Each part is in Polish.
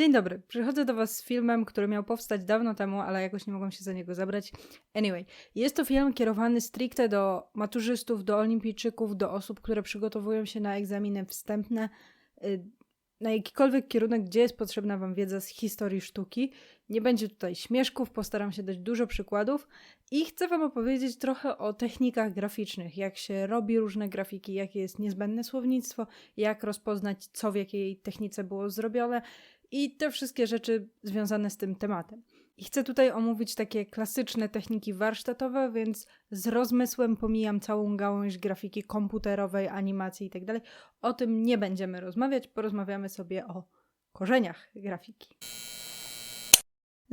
Dzień dobry. Przychodzę do Was z filmem, który miał powstać dawno temu, ale jakoś nie mogłam się za niego zabrać. Anyway, jest to film kierowany stricte do maturzystów, do olimpijczyków, do osób, które przygotowują się na egzaminy wstępne, y, na jakikolwiek kierunek, gdzie jest potrzebna Wam wiedza z historii sztuki. Nie będzie tutaj śmieszków, postaram się dać dużo przykładów i chcę Wam opowiedzieć trochę o technikach graficznych, jak się robi różne grafiki, jakie jest niezbędne słownictwo, jak rozpoznać, co w jakiej technice było zrobione i te wszystkie rzeczy związane z tym tematem. I chcę tutaj omówić takie klasyczne techniki warsztatowe, więc z rozmysłem pomijam całą gałąź grafiki komputerowej, animacji itd. O tym nie będziemy rozmawiać, porozmawiamy sobie o korzeniach grafiki.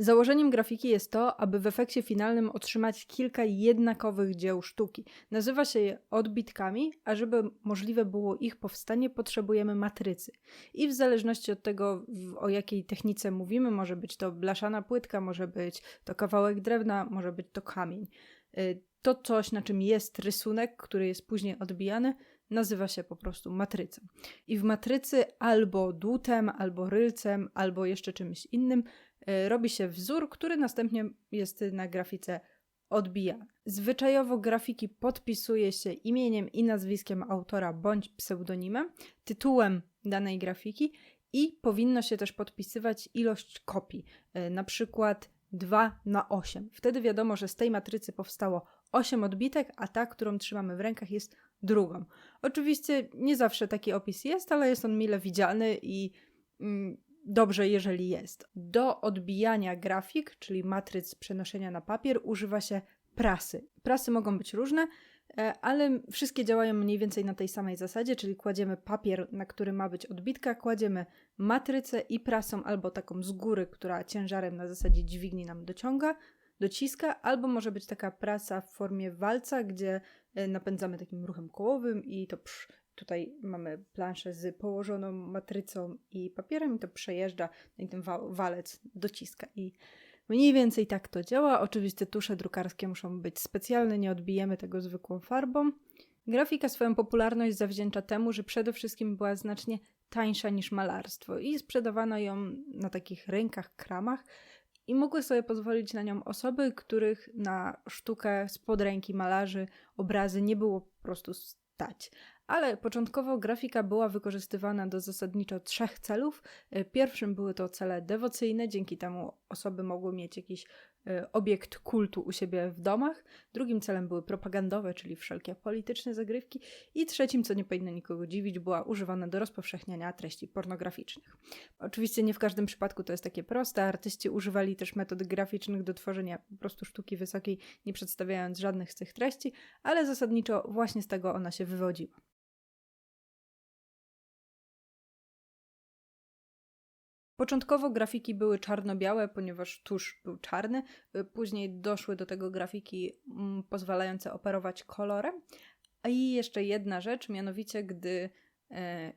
Założeniem grafiki jest to, aby w efekcie finalnym otrzymać kilka jednakowych dzieł sztuki. Nazywa się je odbitkami, a żeby możliwe było ich powstanie, potrzebujemy matrycy. I w zależności od tego, o jakiej technice mówimy, może być to blaszana płytka, może być to kawałek drewna, może być to kamień. Y, to coś, na czym jest rysunek, który jest później odbijany, nazywa się po prostu matrycą. I w matrycy albo dłutem, albo rylcem, albo jeszcze czymś innym robi się wzór, który następnie jest na grafice odbijany. Zwyczajowo grafiki podpisuje się imieniem i nazwiskiem autora bądź pseudonimem, tytułem danej grafiki i powinno się też podpisywać ilość kopii, e, na przykład 2 na 8. Wtedy wiadomo, że z tej matrycy powstało 8 odbitek, a ta, którą trzymamy w rękach jest drugą. Oczywiście nie zawsze taki opis jest, ale jest on mile widziany i mm, dobrze, jeżeli jest. Do odbijania grafik, czyli matryc przenoszenia na papier, używa się prasy. Prasy mogą być różne, e, ale wszystkie działają mniej więcej na tej samej zasadzie, czyli kładziemy papier, na którym ma być odbitka, kładziemy matrycę i prasą albo taką z góry, która ciężarem na zasadzie dźwigni nam dociąga, dociska, albo może być taka prasa w formie walca, gdzie e, napędzamy takim ruchem kołowym i to psz, Tutaj mamy planszę z położoną matrycą i papierem i to przejeżdża no i ten walec dociska i mniej więcej tak to działa. Oczywiście tusze drukarskie muszą być specjalne, nie odbijemy tego zwykłą farbą. Grafika swoją popularność zawdzięcza temu, że przede wszystkim była znacznie tańsza niż malarstwo i sprzedawano ją na takich rynkach, kramach i mogły sobie pozwolić na nią osoby, których na sztukę spod ręki malarzy obrazy nie było po prostu stać ale początkowo grafika była wykorzystywana do zasadniczo trzech celów. E, pierwszym były to cele dewocyjne, dzięki temu osoby mogły mieć jakiś e, obiekt kultu u siebie w domach. Drugim celem były propagandowe, czyli wszelkie polityczne zagrywki. I trzecim, co nie powinno nikogo dziwić, była używana do rozpowszechniania treści pornograficznych. Oczywiście nie w każdym przypadku to jest takie proste. Artyści używali też metod graficznych do tworzenia po prostu sztuki wysokiej, nie przedstawiając żadnych z tych treści, ale zasadniczo właśnie z tego ona się wywodziła. Początkowo grafiki były czarno-białe, ponieważ tusz był czarny. Y, później doszły do tego grafiki mm, pozwalające operować kolorem. A i jeszcze jedna rzecz, mianowicie gdy e,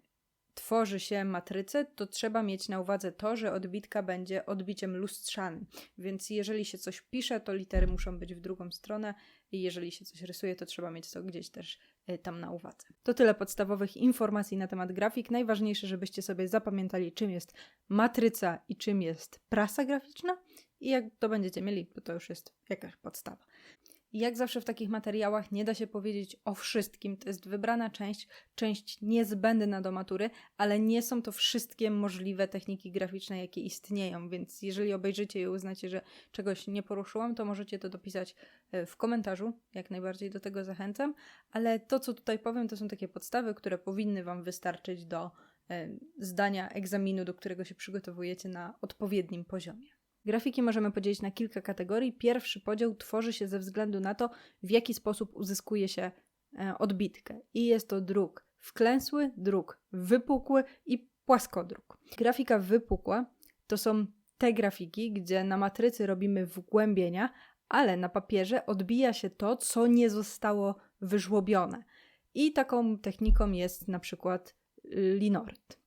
tworzy się matrycę, to trzeba mieć na uwadze to, że odbitka będzie odbiciem lustrzanym. Więc jeżeli się coś pisze, to litery muszą być w drugą stronę i jeżeli się coś rysuje, to trzeba mieć to gdzieś też tam na uwadze. To tyle podstawowych informacji na temat grafik. Najważniejsze, żebyście sobie zapamiętali, czym jest matryca i czym jest prasa graficzna. I jak to będziecie mieli, to to już jest jakaś podstawa. Jak zawsze w takich materiałach nie da się powiedzieć o wszystkim. To jest wybrana część, część niezbędna do matury, ale nie są to wszystkie możliwe techniki graficzne, jakie istnieją. Więc jeżeli obejrzycie i uznacie, że czegoś nie poruszyłam, to możecie to dopisać e, w komentarzu. Jak najbardziej do tego zachęcam. Ale to, co tutaj powiem, to są takie podstawy, które powinny Wam wystarczyć do e, zdania egzaminu, do którego się przygotowujecie na odpowiednim poziomie. Grafiki możemy podzielić na kilka kategorii. Pierwszy podział tworzy się ze względu na to, w jaki sposób uzyskuje się e, odbitkę. I jest to druk wklęsły, druk wypukły i płaskodruk. Grafika wypukła to są te grafiki, gdzie na matrycy robimy wgłębienia, ale na papierze odbija się to, co nie zostało wyżłobione. I taką techniką jest na przykład y, linoryt.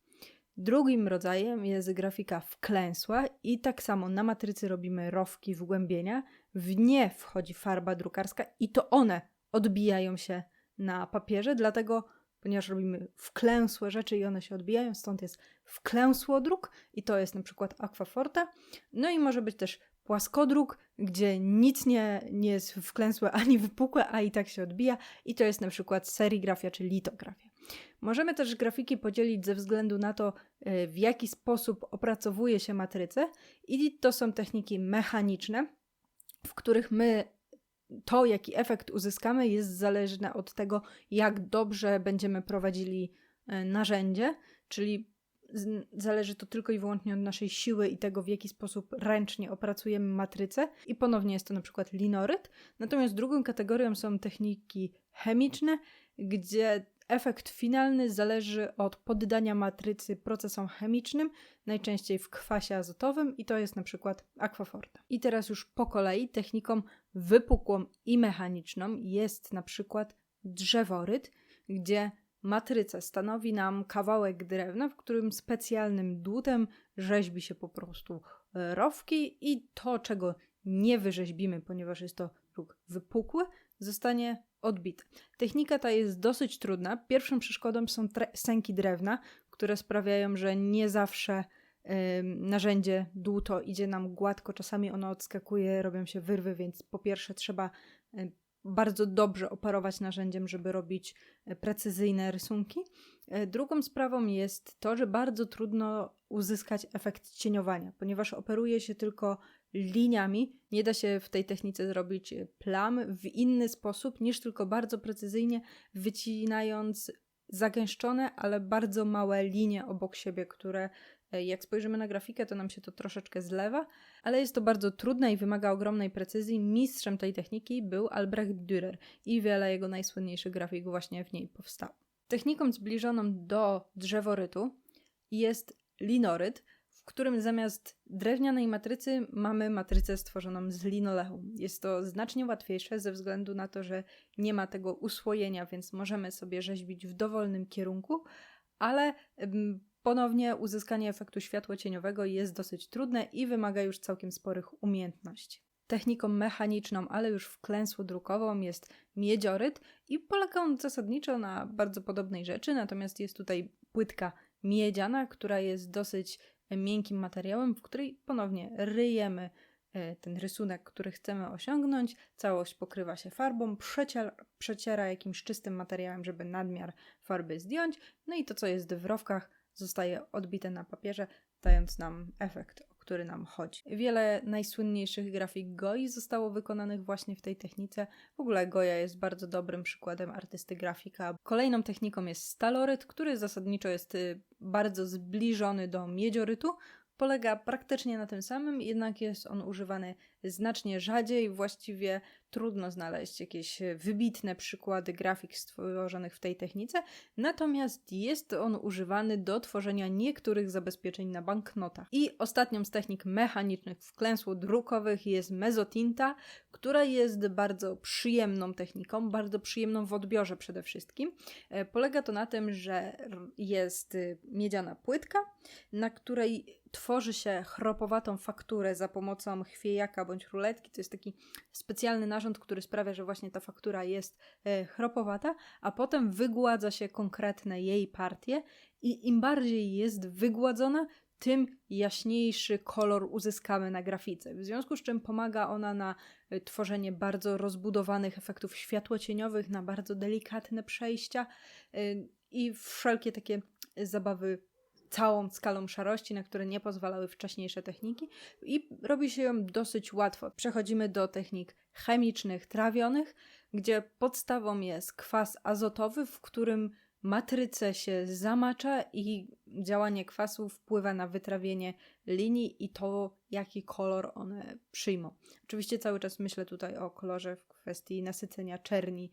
Drugim rodzajem jest grafika wklęsła i tak samo na matrycy robimy rowki wgłębienia, w nie wchodzi farba drukarska i to one odbijają się na papierze, dlatego ponieważ robimy wklęsłe rzeczy i one się odbijają, stąd jest wklęsłodruk i to jest na przykład aquaforte. No i może być też płaskodruk, gdzie nic nie, nie jest wklęsłe ani wypukłe, a i tak się odbija i to jest na przykład serigrafia czy litografia. Możemy też grafiki podzielić ze względu na to, e, w jaki sposób opracowuje się matrycę i to są techniki mechaniczne, w których my to, jaki efekt uzyskamy, jest zależne od tego, jak dobrze będziemy prowadzili e, narzędzie, czyli zależy to tylko i wyłącznie od naszej siły i tego, w jaki sposób ręcznie opracujemy matrycę. I ponownie jest to na przykład linoryt. Natomiast drugą kategorią są techniki chemiczne, gdzie efekt finalny zależy od poddania matrycy procesom chemicznym, najczęściej w kwasie azotowym i to jest na przykład aquaforta. I teraz już po kolei techniką wypukłą i mechaniczną jest na przykład drzeworyt, gdzie matryca stanowi nam kawałek drewna, w którym specjalnym dłutem rzeźbi się po prostu e, rowki i to, czego nie wyrzeźbimy, ponieważ jest to róg wypukły, zostanie odbity. Technika ta jest dosyć trudna. Pierwszą przeszkodą są sęki drewna, które sprawiają, że nie zawsze narzędzie dłuto idzie nam gładko, czasami ono odskakuje, robią się wyrwy, więc po pierwsze trzeba bardzo dobrze operować narzędziem, żeby robić e, precyzyjne rysunki. E, drugą sprawą jest to, że bardzo trudno uzyskać efekt cieniowania, ponieważ operuje się tylko liniami. Nie da się w tej technice zrobić e, plam w inny sposób niż tylko bardzo precyzyjnie wycinając zagęszczone, ale bardzo małe linie obok siebie, które E, jak spojrzymy na grafikę, to nam się to troszeczkę zlewa, ale jest to bardzo trudne i wymaga ogromnej precyzji. Mistrzem tej techniki był Albrecht Dürer i wiele jego najsłynniejszych grafik właśnie w niej powstało. Techniką zbliżoną do drzeworytu jest linoryt, w którym zamiast drewnianej matrycy mamy matrycę stworzoną z linoleum. Jest to znacznie łatwiejsze ze względu na to, że nie ma tego usłojenia, więc możemy sobie rzeźbić w dowolnym kierunku, ale Ponownie uzyskanie efektu światłocieniowego jest dosyć trudne i wymaga już całkiem sporych umiejętności. Techniką mechaniczną, ale już wklęsło-drukową jest miedzioryt i polega on zasadniczo na bardzo podobnej rzeczy, natomiast jest tutaj płytka miedziana, która jest dosyć miękkim materiałem, w której ponownie ryjemy e, ten rysunek, który chcemy osiągnąć. Całość pokrywa się farbą, przeciera, przeciera jakimś czystym materiałem, żeby nadmiar farby zdjąć. No i to, co jest w rowkach, zostaje odbite na papierze, dając nam efekt, który nam chodzi. Wiele najsłynniejszych grafik Goi zostało wykonanych właśnie w tej technice. W ogóle Goja jest bardzo dobrym przykładem artysty grafika. Kolejną techniką jest staloryt, który zasadniczo jest y, bardzo zbliżony do miedziorytu, polega praktycznie na tym samym, jednak jest on używany znacznie rzadziej. Właściwie trudno znaleźć jakieś wybitne przykłady grafik stworzonych w tej technice, natomiast jest on używany do tworzenia niektórych zabezpieczeń na banknotach. I ostatnią z technik mechanicznych wklęsło-drukowych jest mezotinta, która jest bardzo przyjemną techniką, bardzo przyjemną w odbiorze przede wszystkim. E, polega to na tym, że jest miedziana płytka, na której tworzy się chropowatą fakturę za pomocą chwiejaka bądź ruletki. To jest taki specjalny narząd, który sprawia, że właśnie ta faktura jest e, chropowata, a potem wygładza się konkretne jej partie i im bardziej jest wygładzona, tym jaśniejszy kolor uzyskamy na grafice. W związku z czym pomaga ona na e, tworzenie bardzo rozbudowanych efektów światłocieniowych, na bardzo delikatne przejścia e, i wszelkie takie zabawy całą skalą szarości, na które nie pozwalały wcześniejsze techniki i robi się ją dosyć łatwo. Przechodzimy do technik chemicznych, trawionych, gdzie podstawą jest kwas azotowy, w którym matrycę się zamacza i działanie kwasu wpływa na wytrawienie linii i to, jaki kolor one przyjmą. Oczywiście cały czas myślę tutaj o kolorze w kwestii nasycenia czerni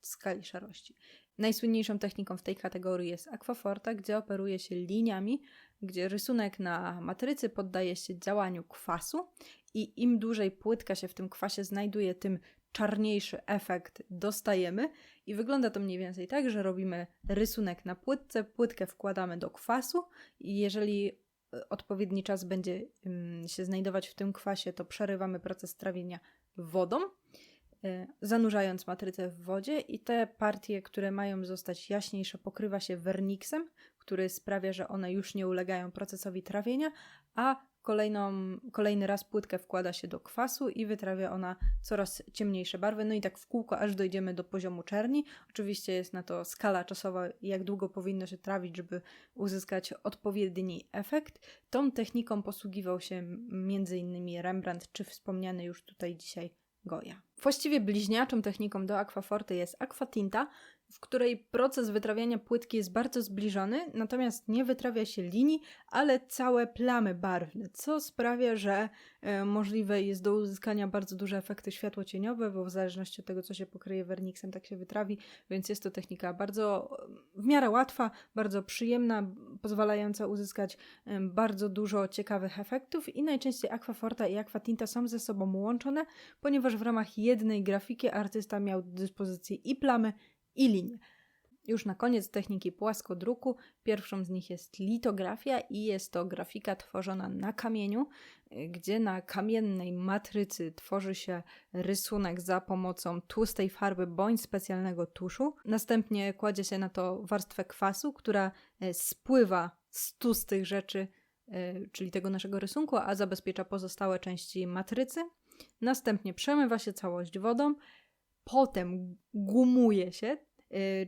skali szarości. Najsłynniejszą techniką w tej kategorii jest aquaforta, gdzie operuje się liniami, gdzie rysunek na matrycy poddaje się działaniu kwasu i im dłużej płytka się w tym kwasie znajduje, tym czarniejszy efekt dostajemy. I wygląda to mniej więcej tak, że robimy rysunek na płytce, płytkę wkładamy do kwasu i jeżeli e, odpowiedni czas będzie się znajdować w tym kwasie, to przerywamy proces trawienia wodą zanurzając matrycę w wodzie i te partie, które mają zostać jaśniejsze, pokrywa się werniksem, który sprawia, że one już nie ulegają procesowi trawienia, a kolejną, kolejny raz płytkę wkłada się do kwasu i wytrawia ona coraz ciemniejsze barwy, no i tak w kółko, aż dojdziemy do poziomu czerni. Oczywiście jest na to skala czasowa, jak długo powinno się trawić, żeby uzyskać odpowiedni efekt. Tą techniką posługiwał się m.in. Rembrandt, czy wspomniany już tutaj dzisiaj Goya. Właściwie bliźniaczą techniką do aquaforty jest aquatinta, w której proces wytrawiania płytki jest bardzo zbliżony, natomiast nie wytrawia się linii, ale całe plamy barwne, co sprawia, że e, możliwe jest do uzyskania bardzo duże efekty światłocieniowe, bo w zależności od tego, co się pokryje werniksem, tak się wytrawi, więc jest to technika bardzo w miarę łatwa, bardzo przyjemna, pozwalająca uzyskać bardzo dużo ciekawych efektów i najczęściej aquaforta i aquatinta są ze sobą łączone, ponieważ w ramach jednej grafiki artysta miał do dyspozycji i plamy, i linie. Już na koniec techniki płaskodruku. Pierwszą z nich jest litografia i jest to grafika tworzona na kamieniu, gdzie na kamiennej matrycy tworzy się rysunek za pomocą tłustej farby bądź specjalnego tuszu. Następnie kładzie się na to warstwę kwasu, która e, spływa z tłustych rzeczy, e, czyli tego naszego rysunku, a zabezpiecza pozostałe części matrycy. Następnie przemywa się całość wodą, potem gumuje się,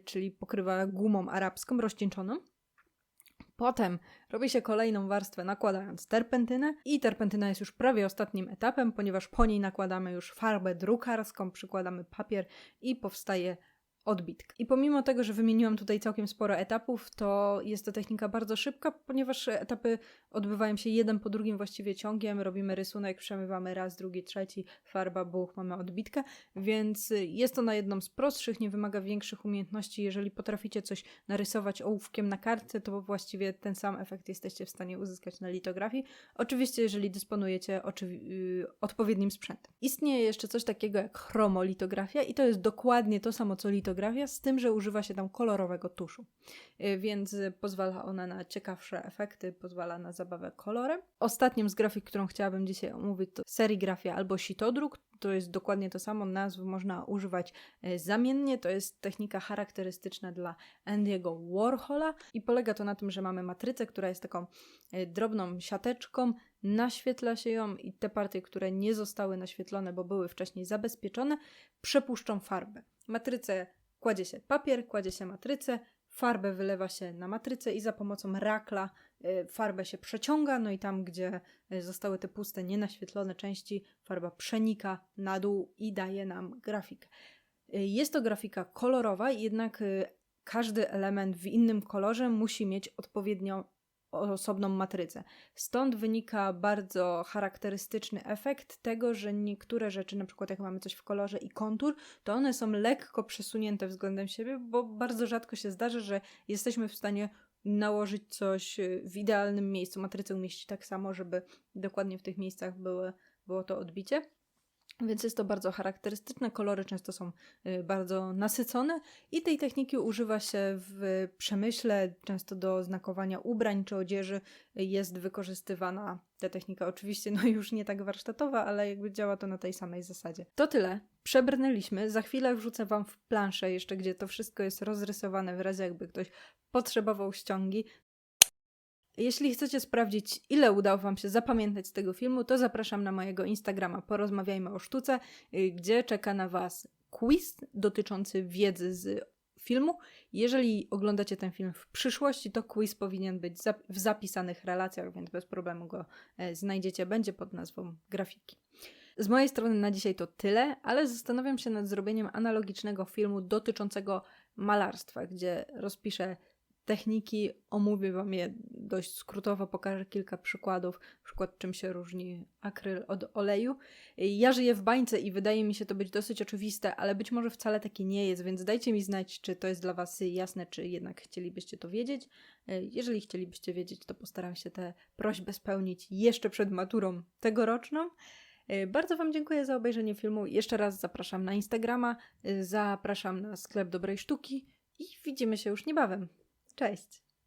czyli pokrywa gumą arabską rozcieńczoną. Potem robi się kolejną warstwę nakładając terpentynę i terpentyna jest już prawie ostatnim etapem, ponieważ po niej nakładamy już farbę drukarską, przykładamy papier i powstaje odbitka. I pomimo tego, że wymieniłam tutaj całkiem sporo etapów, to jest to technika bardzo szybka, ponieważ etapy odbywają się jeden po drugim właściwie ciągiem. Robimy rysunek, przemywamy raz, drugi, trzeci, farba, buch, mamy odbitkę, więc jest to na jedną z prostszych, nie wymaga większych umiejętności. Jeżeli potraficie coś narysować ołówkiem na kartce, to właściwie ten sam efekt jesteście w stanie uzyskać na litografii. Oczywiście, jeżeli dysponujecie y, odpowiednim sprzętem. Istnieje jeszcze coś takiego jak chromolitografia i to jest dokładnie to samo co litografia fotografia, z tym, że używa się tam kolorowego tuszu. Y, więc pozwala ona na ciekawsze efekty, pozwala na zabawę kolorem. Ostatnią z grafik, którą chciałabym dzisiaj omówić, to serigrafia albo sitodruk. To jest dokładnie to samo, nazw można używać y, zamiennie. To jest technika charakterystyczna dla Andy'ego Warhola i polega to na tym, że mamy matrycę, która jest taką y, drobną siateczką, naświetla się ją i te partie, które nie zostały naświetlone, bo były wcześniej zabezpieczone, przepuszczą farbę. Matrycę Kładzie się papier, kładzie się matrycę, farbę wylewa się na matrycę i za pomocą rakla y, farbę się przeciąga, no i tam, gdzie y, zostały te puste, nienaświetlone części, farba przenika na dół i daje nam grafikę. Y, jest to grafika kolorowa, jednak każdy element w innym kolorze musi mieć odpowiednią osobną matrycę. Stąd wynika bardzo charakterystyczny efekt tego, że niektóre rzeczy, na przykład jak mamy coś w kolorze i kontur, to one są lekko przesunięte względem siebie, bo bardzo rzadko się zdarza, że jesteśmy w stanie nałożyć coś w idealnym miejscu, matrycę umieścić tak samo, żeby dokładnie w tych miejscach były, było to odbicie. Więc jest to bardzo charakterystyczne. Kolory często są y, bardzo nasycone i tej techniki używa się w przemyśle, często do znakowania ubrań czy odzieży jest wykorzystywana ta technika. Oczywiście no już nie tak warsztatowa, ale jakby działa to na tej samej zasadzie. To tyle. Przebrnęliśmy. Za chwilę wrzucę Wam w planszę jeszcze, gdzie to wszystko jest rozrysowane w razie jakby ktoś potrzebował ściągi. Jeśli chcecie sprawdzić, ile udało Wam się zapamiętać z tego filmu, to zapraszam na mojego Instagrama Porozmawiajmy o sztuce, y, gdzie czeka na Was quiz dotyczący wiedzy z filmu. Jeżeli oglądacie ten film w przyszłości, to quiz powinien być w zapisanych relacjach, więc bez problemu go e, znajdziecie. Będzie pod nazwą grafiki. Z mojej strony na dzisiaj to tyle, ale zastanawiam się nad zrobieniem analogicznego filmu dotyczącego malarstwa, gdzie rozpiszę techniki, omówię Wam je dość skrótowo, pokażę kilka przykładów, przykład czym się różni akryl od oleju. Ja żyję w bańce i wydaje mi się to być dosyć oczywiste, ale być może wcale takie nie jest, więc dajcie mi znać, czy to jest dla Was jasne, czy jednak chcielibyście to wiedzieć. Jeżeli chcielibyście wiedzieć, to postaram się tę prośbę spełnić jeszcze przed maturą tegoroczną. Bardzo Wam dziękuję za obejrzenie filmu. Jeszcze raz zapraszam na Instagrama, zapraszam na sklep dobrej sztuki i widzimy się już niebawem. Cześć!